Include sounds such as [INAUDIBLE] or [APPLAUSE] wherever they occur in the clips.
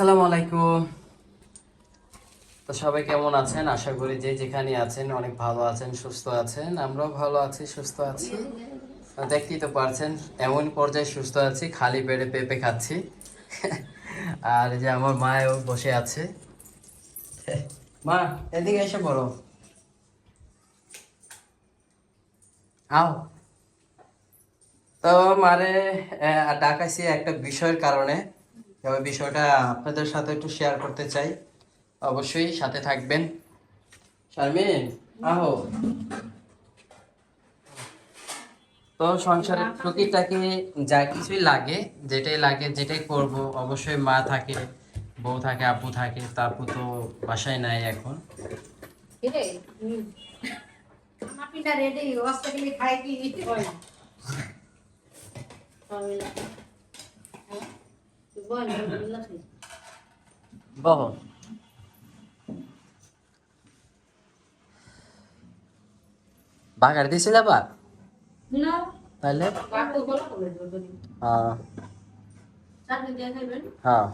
আসসালামু আলাইকুম। তো সবাই কেমন আছেন? আশা করি যে যেখানে আছেন অনেক ভালো আছেন, সুস্থ আছেন। আমরাও ভালো আছি, সুস্থ আছি। দেখতেই তো পারছেন, এমন পর্যায়ে সুস্থ আছি, খালি পেটে পেঁপে খাচ্ছি। আর যে আমার মাও বসে আছে। মা, এদিকে এসে পড়ো। আও। তো মারে ডাকাইছি একটা বিষয়ের কারণে। ওই বিষয়টা আপনাদের সাথে একটু শেয়ার করতে চাই। অবশ্যই সাথে থাকবেন। শারমিন, আহো। তো সংসারের প্রতিটাকে যা কিছুই লাগে, যেটাই লাগে, যেটাই করব, অবশ্যই মা থাকে, বউ থাকে আপু থাকে তা আপু তো বাসায় নাই এখন। রেডি খাই কি? বহ। বাগার দিছিল বা? না। তাহলে? হ্যাঁ। হ্যাঁ।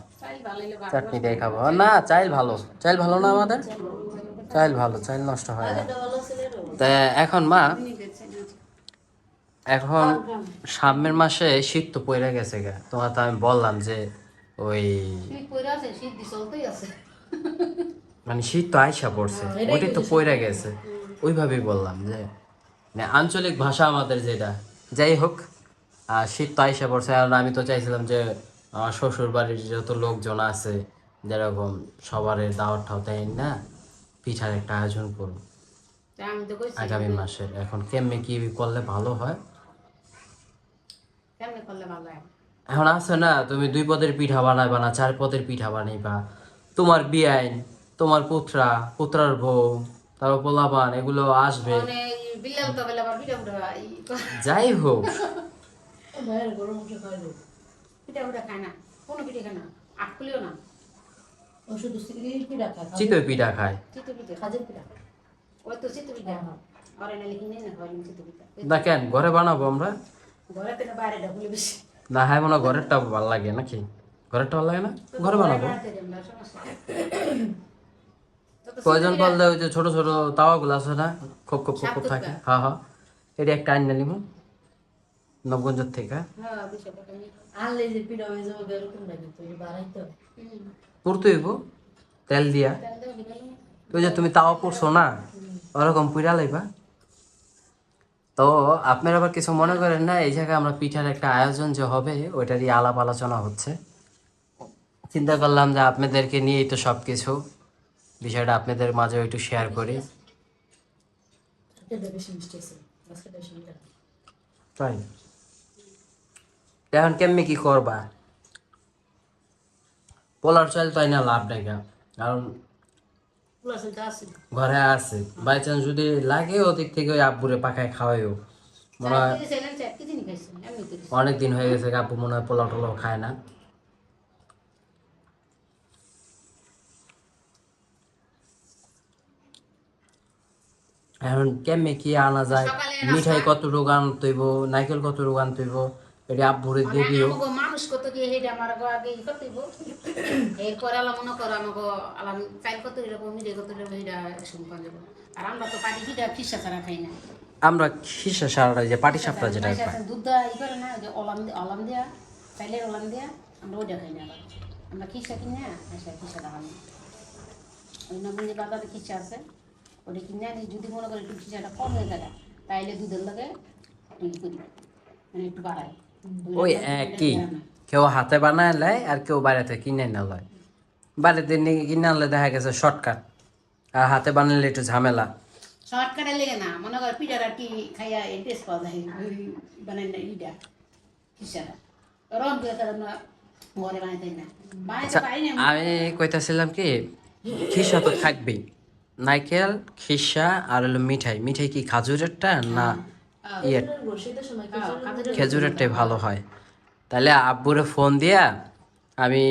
চাটনি দিয়ে খাব। না চাইল ভালো। চাইল ভালো না আমাদের? চাইল ভালো চাইল নষ্ট হয় না। তা এখন মা এখন সামনের মাসে শীত তো পড়ে গেছে গা। তোমার তো আমি বললাম যে ওই মানে শীত তো আইসা পড়ছে ওইটাই তো পড়ে গেছে। ওইভাবেই বললাম যে মানে আঞ্চলিক ভাষা আমাদের যেটা যাই হোক আর শীত তো আইসা পড়ছে। আর আমি তো চাইছিলাম যে আমার শ্বশুর বাড়ির যত লোকজন আছে যেরকম সবার দাওয়াত ঠাও দেয় না পিঠার একটা আয়োজন করুন আগামী মাসের। এখন কেমনে কি করলে ভালো হয় কেমনে করলে ভালো হয়? এখন আছে না তুমি দুই পদের পিঠা বানাইবা না চার পদের পিঠা বানাইবা। তোমার বিয়াইন তোমার পুত্রা পুত্রার বউ তারপর পোলাবান এগুলো আসবে। মানে যাই হোক। চিতই পিঠা খায়। হয় চিতু পিঠা না কেন ঘরে বানাবো আমরা। না হ্যাঁ মনে ঘরেরটা ভালো লাগে নাকি? ঘরেরটা ভালো লাগে না? ঘরে বানাবো? প্রয়োজন পড়লে ওই যে ছোট ছোট তাওয়াগুলো আছে না? খুব খুব খুব খুব থাকে। হ্যাঁ হ্যাঁ এটি একটা আইন নিব। নবগঞ্জের থেকে। পড়তে হইব তেল দিয়া। ওই যে তুমি তাওয়া পড়ছো না? ওরকম পুইরা লাইবা। তো আপনারা আবার কিছু মনে করেন না? এই জায়গায় আমরা পিঠার একটা আয়োজন যে হবে, ওইটারই আলাপ আলোচনা হচ্ছে। চিন্তা করলাম যে আপনাদেরকে নিয়েই তো সব কিছু বিষয়টা আপনাদের মাঝে একটু শেয়ার করি। তাই? এখন কেমনি কি করবা? পোলার চাল তাই না লাভ নাই কারণ ঘরে আছে। বাই চান্স যদি লাগে ওদিক থেকে ওই আব্বুরে পাখায় খাওয়াইও মনে হয় অনেক দিন হয়ে গেছে আব্বু মনে হয় পোলাও টোলাও খায় না। এখন কেমনে কি আনা যায়? মিঠাই কত রোগ আনতেইব নাইকেল কত রোগ আনতেইব এটা আব্বুরে দিবিও মানুষ কত হেডে আমার গো আগে ই করতেইব এরপরে আলা মনে করো আমাকে আলাম চাইল কত এরকম মিলে কত শুনপান যাব আর আমরা তো পাটি কিটা খিসা ছাড়া খাই না। আমরা খিসা সারাটা যে পাটি সাপটা যেটা দুধ দেওয়া ই করে না যে অলাম অলাম দেয়া চাইলের অলাম দেয়া আমরা ওইটা খাই না আমরা খিসা কিনে খিসা ওই নবীন বাজারে খিসা আছে ওটা কিনে আনি যদি মনে করি একটু খিসাটা কম হয়ে যায় তাইলে দুধের লাগে ই করি। মানে একটু বাড়াই। ওই একই। কেউ হাতে বানায় লাই আর কেউ বাইরেতে কিনে না লয়। বাইরেতে নিয়ে কিনে আনলে দেখা গেছে শর্টকাট আর হাতে বানালে একটু ঝামেলা। শর্টকাটে লেগে না মনে কর পিঠার আর কি খাইয়া টেস্ট পাওয়া যায় বানাই না ইটা খিসাটা। রং দিয়ে তার ঘরে বানাইতে না। বানাইতে আচ্ছা না আমি কইতাছিলাম কি খিসা তো থাকবেই। নাইকেল খিসা আর হলো মিঠাই। মিঠাই কি খাজুরেরটা না ইয়ে খেজুরেরটাই ভালো হয়। তাহলে আব্বুরে ফোন দিয়া আমি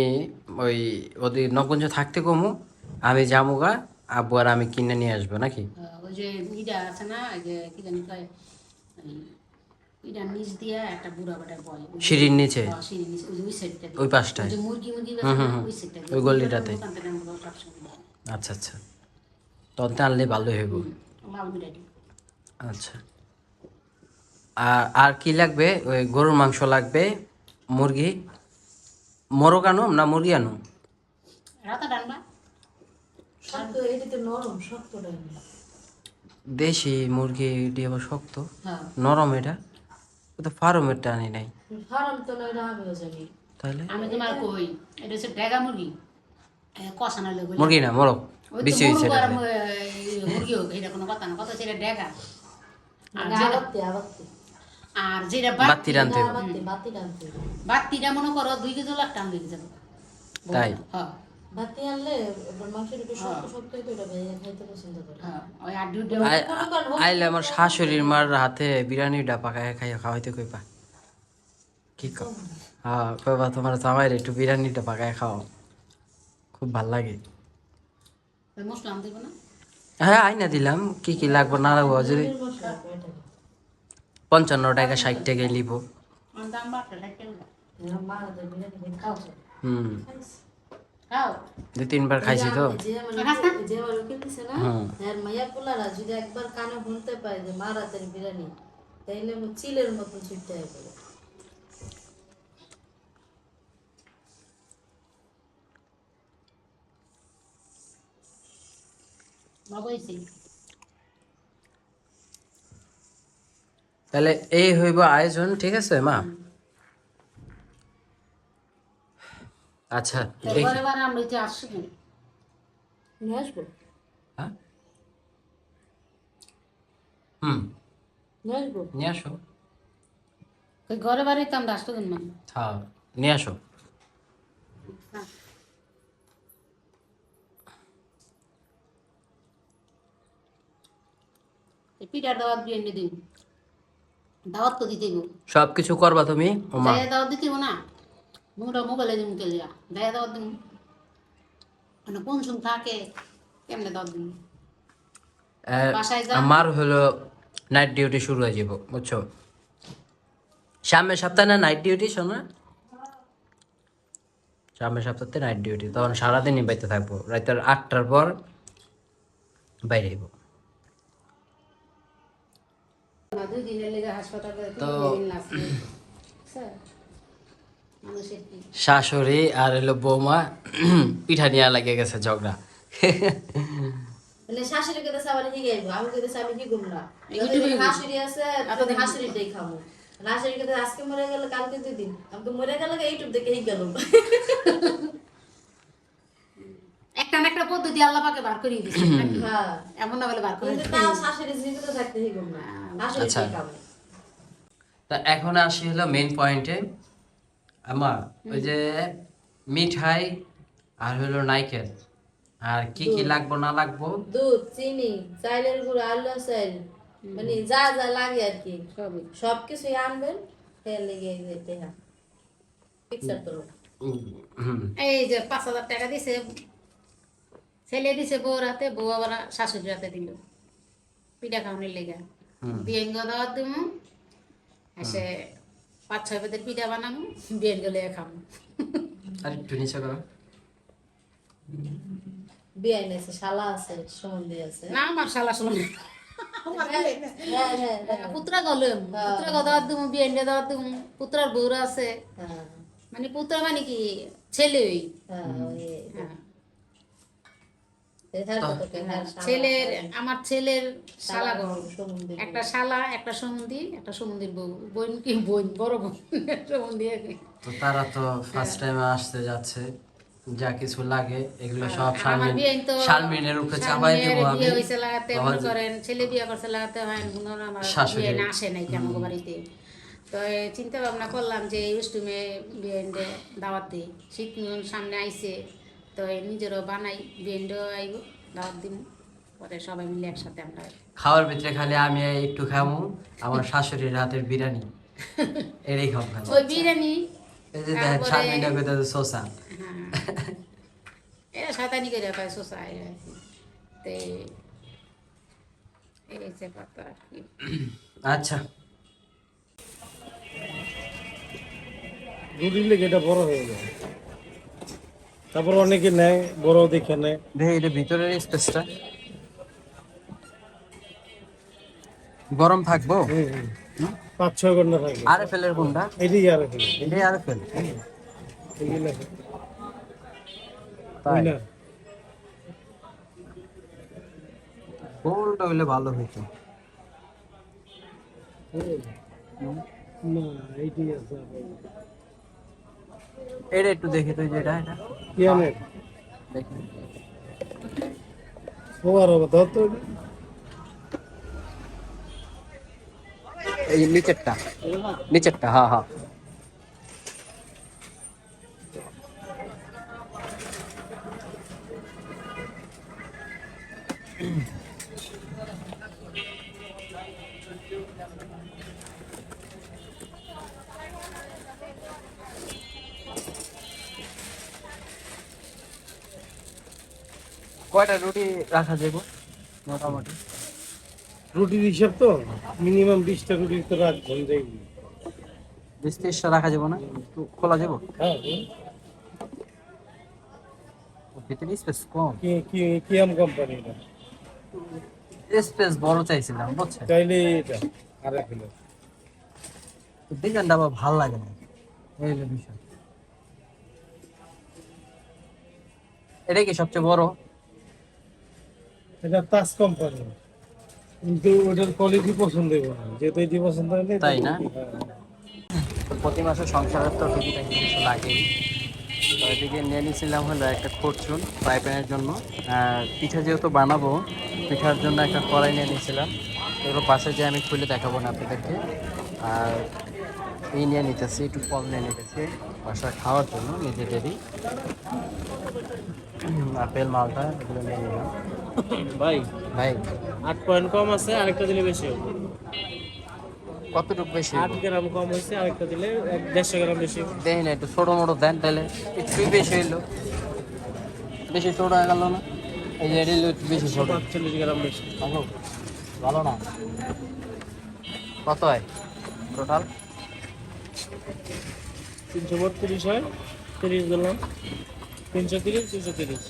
ওই ওদের নবগঞ্জ থাকতে কমু আমি যামুগা আব্বু আর আমি কিনে নিয়ে আসব নাকি? ওই যে ইটা আছে না যে কি জানি কয় এই নিচ দিয়া একটা বুড়া বাটা বয়। সিঁড়ির নিচে? হ্যাঁ, সিঁড়ির নিচে, ওই সাইডটা ওই পাশটায়? ওই যে মুরগি মুরগি ওই সাইডটা ওই গলিটাতে। ওখান থেকে আমরা সবসময় যাই। আচ্ছা আচ্ছা। তখন আনলে ভালো হইব। আচ্ছা। আর আর কি লাগবে? ওই গরুর মাংস লাগবে মুরগি মোরগ আনুম না মুরগি আনো রাতা ডানবা শক্ত এটাতে নরম শক্ত ডাইনি দেশি মুরগি এটি আবার শক্ত? হ্যাঁ। নরম এটা? ও তো ফার্মেরটা আনি নাই। তাহলে? আমি তোমার কই এটা হচ্ছে ডেগা মুরগি। কষানো লোক মুরগি না মোরগ বেশি হয়েছে মুরগ হোক এটা কোনো কথা না। কথা হচ্ছে এটা ডেগা আর আর যেটা বাতি রানতে বাতিটা মনে করো দুই কেজি লাখ টান লেগে যাবে তাই? হ্যাঁ। বাতি আনলে মাংসের একটু শক্ত শক্ত হইতো এটা ভাইয়া খাইতে পছন্দ করে। হ্যাঁ আই- আইলে আমার শাশুড়ির মার হাতে বিরিয়ানিটা পাকায় খাইয়া খাওয়াইতে কি কও হ্যাঁ কইবা তোমার জামাইর একটু বিরিয়ানিটা পাকায় খাও খুব ভালো লাগে। হ্যাঁ আইনা দিলাম। কি কি লাগবে না লাগবো? যদি পঞ্চান্ন টাকা, ষাট টাকায় লিব। হুম। তিনবার খাইছি তো। শুনতে পায় যে মা বিরিয়ানি তাইলে চিলের মতন ছুটতে পড়ে বাবু এসে তাহলে এই হইব আয়োজন ঠিক আছে মা? আচ্ছা দেখি। হ্যাঁ? হুম। নিয়ে আসো। ঘরে আমরা আসতো হ্যাঁ নিয়ে আসো। পিঠার দাওয়াত দিয়ে এনে দিন। দাওয়াত তো দিতে সব কিছু করবা তুমি ও মা। দায়া দাওয়াত দিতে না। মোবাইলে দিন চলে যা দায়া। দাওয়াত দিন। মানে কোন সুম থাকে কেমনে দাওয়াত দিন। আমার হলো নাইট ডিউটি শুরু হয়ে যাব বুঝছ? সামনের সপ্তাহে না নাইট ডিউটি শোনা। সামনের সপ্তাহে নাইট ডিউটি তখন সারাদিনই বাইতে থাকব। রাতের আটটার পর বাইরে হইব দুই দিনের লেগে হাসপাতালে তো- শাশুড়ি আর হলো বৌমা পিঠা নিয়ে লাগে গেছে ঝগড়া। মানে শাশুড়ি কে দেশে আবার হিগে আইবো আমি কে দেশে আমি কি না ইউটিউবে হাসুরি আছে তো হাসুরিটাই খাব। হাসুরি কে আজকে মরে গেল কালকে দুই দিন। আমি তো মরে গেল ইউটিউব দেখে হিগ গেল। একটা না একটা পদ্ধতি আল্লাহ পাকে বার করিয়ে দিচ্ছে হ্যাঁ এমন না বলে বার করে তাও শাশুড়ি জীবিত থাকতে হিগ না আচ্ছা। তা এখন আসি হলো মেন পয়েন্টে আমার ওই যে মিঠাই আর হলো নাইকেল। আর কি কি লাগবো না লাগবো? দুধ চিনি চাইলের গুঁড়ো আলু চাইল। মানে যা যা লাগে আর কি। সব কিছুই আনবেন যেতে হ্যাঁ পিকচার তো এই যে পাঁচ হাজার টাকা দিছে ছেলে দিছে বউর হাতে বউ আবার শাশুড়ির হাতে দিল। পিঠা খাওয়ানোর লেগে। বিয়েন গো দাওয়াত দিব এসে পাঁচ ছয় পেতের পিঠা বানাবো বিয়েন গেলে খাব আর একটু নিচে করো। আছে শালা আছে না আমার শালা শুনো হ্যাঁ হ্যাঁ হ্যাঁ। পুত্রা গলম পুত্রা দাওয়াত পুত্রার বউরা আছে। মানে পুত্রা মানে কি? ছেলে ওই হ্যাঁ ওই হ্যাঁ। এধার কত কেনার শালা ছেলের আমার ছেলের শালা গো সম্বন্ধে একটা শালা একটা সমুন্দি একটা সমুন্দির বউ। বোন কি বোন? বড় বোন [LAUGHS] সমুন্দি তো তারা তো ফার্স্ট টাইম আসতে যাচ্ছে যা কিছু লাগে এগুলো সব আমার শারমিন শারমিনের উপরে চাপাই দেবো আমি। বিয়ে হয়েছে লাগাতে মনে করেন ছেলে বিয়ে করছে লাগাতে হয় বোনের আমার। বিয়ে না আসে নাই কেমন বাড়িতে। তো চিন্তা ভাবনা করলাম যে এই উষ্টুমে বিয়ে দাওয়াত দিই। শীত সামনে আইছে। তো নিজেরও বানাই বিয়েন্ডও আইব দাওয়াত দিন পরে সবাই মিলে একসাথে আমরা খাওয়ার ভিতরে খালি আমি একটু খাব আমার শাশুড়ির হাতের বিরিয়ানি। [LAUGHS] এটাই খাব ওই বিরিয়ানি এই যে দেখেন শারমিনটা কোথায় সোসা হ্যাঁ। এরা শয়তানি করে খায় কি। তো এই যে কথা আর কি। আচ্ছা। রুটি লেগে এটা বড় হয়ে যায়? তারপর অনেকে নেয় বড় দেখে নেয়। দেখি এটা ভিতরের স্পেসটা গরম থাকব। পাঁচ ছয় ঘণ্টা থাকে আর এফ এর কোনটা? এটাই আর এখানে এটাই আর এফ এল এগুলো তাই। না। গোলটা হইলে ভালো হইতো? না এইটাই আছে। এটা একটু দেখি তুই যেটা এটা কি আনে দেখি ও আর ধর তো এটা। এই নিচেরটা নিচেরটা হ্যাঁ হ্যাঁ কয়টা রুটি রাখা যাবে? মোটামুটি। রুটির হিসাব তো মিনিমাম বিশটা রুটি তো রাখবেন বিশ ত্রিশটা রাখা যাব না? খোলা যাব? হ্যাঁ ভিতরে স্পেস কম। কি কি কিয়াম কোম্পানি এটা? স্পেস বড় চাইছিলাম বুঝছেন? চাইলে এটা আড়াই কিলো ডিজাইনটা ভালো লাগে না। এই বিষয়। এটা কি সবচেয়ে বড়? এটা তাস কোম্পানি কিন্তু ওটার কোয়ালিটি পছন্দ হইব না। যেহেতু এটি পছন্দ হলে তাই না? হ্যাঁ। প্রতি মাসে সংসারের তো টুকিটাকি কিছু লাগেই। তো এদিকে নিয়ে নিয়েছিলাম হলো একটা ফরচুন পাইপেনের জন্য। আর পিঠা যেহেতু বানাবো পিঠার জন্য একটা কড়াই নিয়ে নিয়েছিলাম। এগুলো পাশে যে আমি খুলে দেখাবো না আপনাদেরকে। আর এই নিয়ে নিতেছি একটু ফল নিয়ে নিতেছি। বাসা খাওয়ার জন্য নিজেদেরই। আপেল মালটা এগুলো নিয়ে নিলাম। ভাই ভাই। আট পয়েন্ট কম আছে আরেকটা দিলে বেশি হবে। কতটুকু বেশি আট গ্রাম কম হয়েছে আরেকটা দিলে দেড়শো গ্রাম বেশি দেখি না একটু ছোটো মোটো দেন তাহলে। একটু বেশি হইল। বেশি ছোট হয়ে গেল না? এই যে এটা একটু বেশি ছোট। পাঁচচল্লিশ গ্রাম বেশি। ভালো ভালো না? কত হয়? টোটাল? তিনশো বত্রিশ হয় তিরিশ দিলাম। তিনশো তিরিশ তিনশো তিরিশ।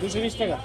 দুশো বিশ টাকা।